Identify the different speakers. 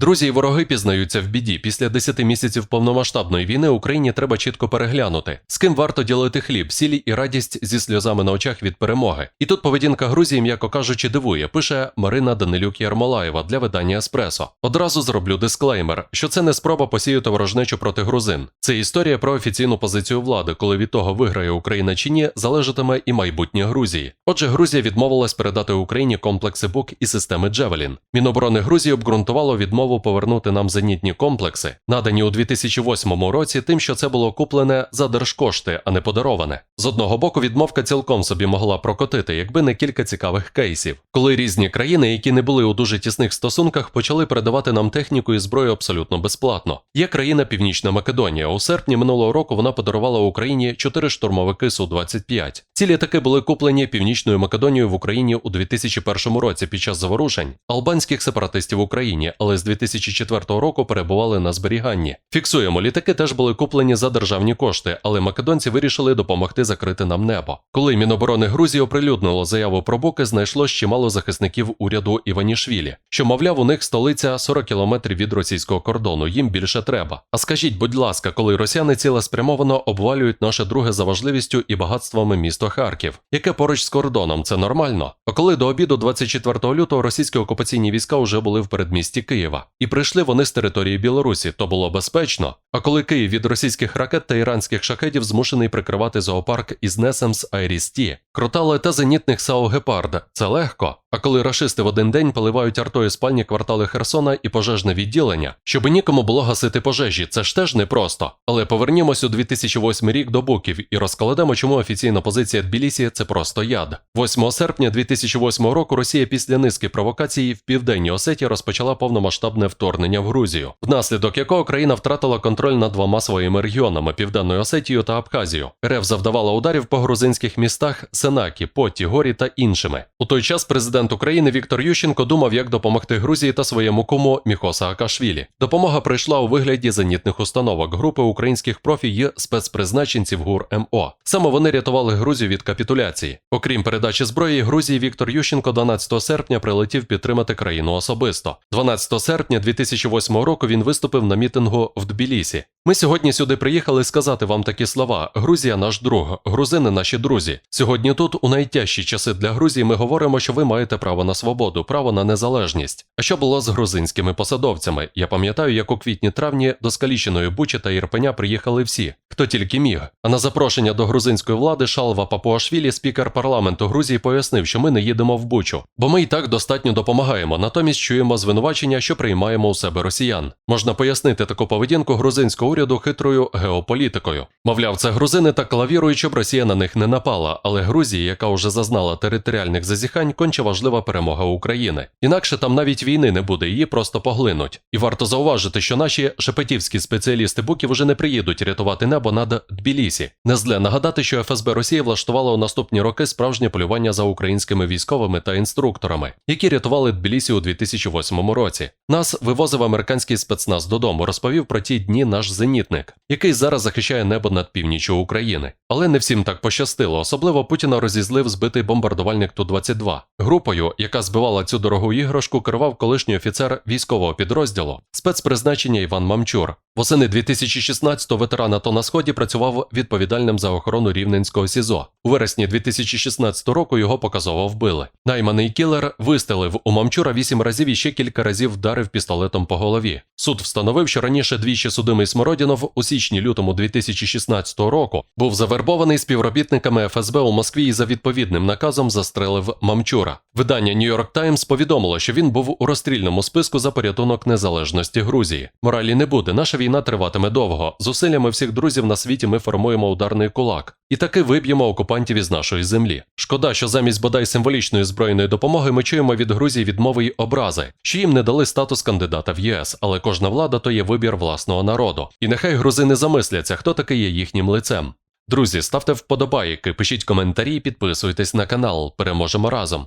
Speaker 1: Друзі і вороги пізнаються в біді. Після 10 місяців повномасштабної війни Україні треба чітко переглянути, з ким варто ділити хліб, сілі і радість зі сльозами на очах від перемоги. І тут поведінка Грузії, м'яко кажучи, дивує, пише Марина Данилюк Ярмолаєва для видання Еспресо. Одразу зроблю дисклеймер, що це не спроба посіяти ворожнечу проти грузин. Це історія про офіційну позицію влади, коли від того виграє Україна чи ні, залежатиме і майбутнє Грузії. Отже, Грузія відмовилась передати Україні комплекси БУК і системи Джевелін. Міноборони Грузії обґрунтувало відмову повернути нам зенітні комплекси, надані у 2008 році, тим, що це було куплене за держкошти, а не подароване. З одного боку, відмовка цілком собі могла прокотити, якби не кілька цікавих кейсів, коли різні країни, які не були у дуже тісних стосунках, почали передавати нам техніку і зброю абсолютно безплатно. Є країна Північна Македонія. У серпні минулого року вона подарувала Україні 4 штурмовики Су-25. Ці літаки були куплені Північною Македонією в Україні у 2001 році під час заворушень албанських сепаратистів в Україні, але з 2004 року перебували на зберіганні. Фіксуємо, літаки теж були куплені за державні кошти, але македонці вирішили допомогти закрити нам небо. Коли Міноборони Грузії оприлюднило заяву про боки, знайшлось чимало захисників уряду Іванішвілі, що, мовляв, у них столиця 40 кілометрів від російського кордону. Їм більше треба. А скажіть, будь ласка, коли росіяни цілеспрямовано обвалюють наше друге за важливістю і багатствами місто Харків, яке поруч з кордоном, це нормально. А коли до обіду 24 лютого російські окупаційні війська вже були в передмісті Києва, і прийшли вони з території Білорусі, то було безпечно. А коли Київ від російських ракет та іранських шахедів змушений прикривати зоопарк із Несемс Айріс-Ті, кротали та зенітних САУ Гепард, це легко. А коли рашисти в один день поливають артою спальні квартали Херсона і пожежне відділення, щоб нікому було гасити пожежі, це ж теж непросто. Але повернімось у 2008 рік до боків і розкладемо, чому офіційна позиція Тбілісі – це просто яд. 8 серпня 2008 року Росія після низки провокацій в південній Осеті розпочала повномасштабне вторгнення в Грузію, внаслідок якого країна втратила контроль над двома своїми регіонами Південною Осетією та Абхазією. РФ завдавала ударів по грузинських містах Сенакі, Поті, Горі та іншими. У той час президент України Віктор Ющенко думав, як допомогти Грузії та своєму куму Міхоса Акашвілі. Допомога прийшла у вигляді зенітних установок групи українських профі й спецпризначенців ГУР МО. Саме вони рятували Грузію від капітуляції. Окрім передачі зброї, Грузії Віктор Ющенко 12 серпня прилетів підтримати країну особисто. 12 серпня 2008 року він виступив на мітингу в Тбілісі. Ми сьогодні сюди приїхали сказати вам такі слова: Грузія наш друг, грузини наші друзі. Сьогодні тут, у найтяжчі часи для Грузії, ми говоримо, що ви маєте право на свободу, право на незалежність. А що було з грузинськими посадовцями? Я пам'ятаю, як у квітні-травні до скаліченої Бучі та Ірпеня приїхали всі, хто тільки міг. А на запрошення до грузинської влади Шалва Папуашвілі, спікер парламенту Грузії, пояснив, що ми не їдемо в Бучу, бо ми і так достатньо допомагаємо. Натомість чуємо звинувачення, що приймаємо у себе росіян. Можна пояснити таку поведінку грузинського уряду хитрою геополітикою. Мовляв, це грузини так лавірують, щоб Росія на них не напала, але Грузії, яка вже зазнала територіальних зазіхань, конче важлива перемога України. Інакше там навіть війни не буде, її просто поглинуть. І варто зауважити, що наші шепетівські спеціалісти буків уже не приїдуть рятувати небо над Тбілісі. Не зле нагадати, що ФСБ Росії влаштувала у наступні роки справжнє полювання за українськими військовими та інструкторами, які рятували Тбілісі у 2008 році. Нас вивозив американський спецназ додому, розповів про ті дні наш зенітник, який зараз захищає небо над північчю України. Але не всім так пощастило. Особливо Путіна розізлив збитий бомбардувальник Ту-22. Групою, яка збивала цю дорогу іграшку, керував колишній офіцер військового підрозділу спецпризначення Іван Мамчур. Восени 2016-го ветеран АТО на сході працював відповідальним за охорону рівненського СІЗО. У вересні 2016 року його показово вбили. Найманий кілер вистрелив у Мамчура вісім разів і ще кілька разів вдарив пістолетом по голові. Суд встановив, що раніше двічі судимий Смородінов у січні-лютому 2016 року був завербований співробітниками ФСБ у Москві і за відповідним наказом застрелив Мамчура. Видання York Times повідомило, що він був у розстрільному списку за порятунок незалежності Грузії. Моралі не буде. Наша війна триватиме довго. Зусиллями всіх друзів на світі ми формуємо ударний кулак. І таки виб'ємо окупантів із нашої землі. Шкода, що замість бодай символічної збройної допомоги ми чуємо від Грузії відмови й образи, що їм не дали статус кандидата в ЄС, але кожна влада то є вибір власного народу. І нехай грузини замисляться, хто такий є їхнім лицем. Друзі, ставте вподобайки, пишіть коментарі, підписуйтесь на канал. Переможемо разом.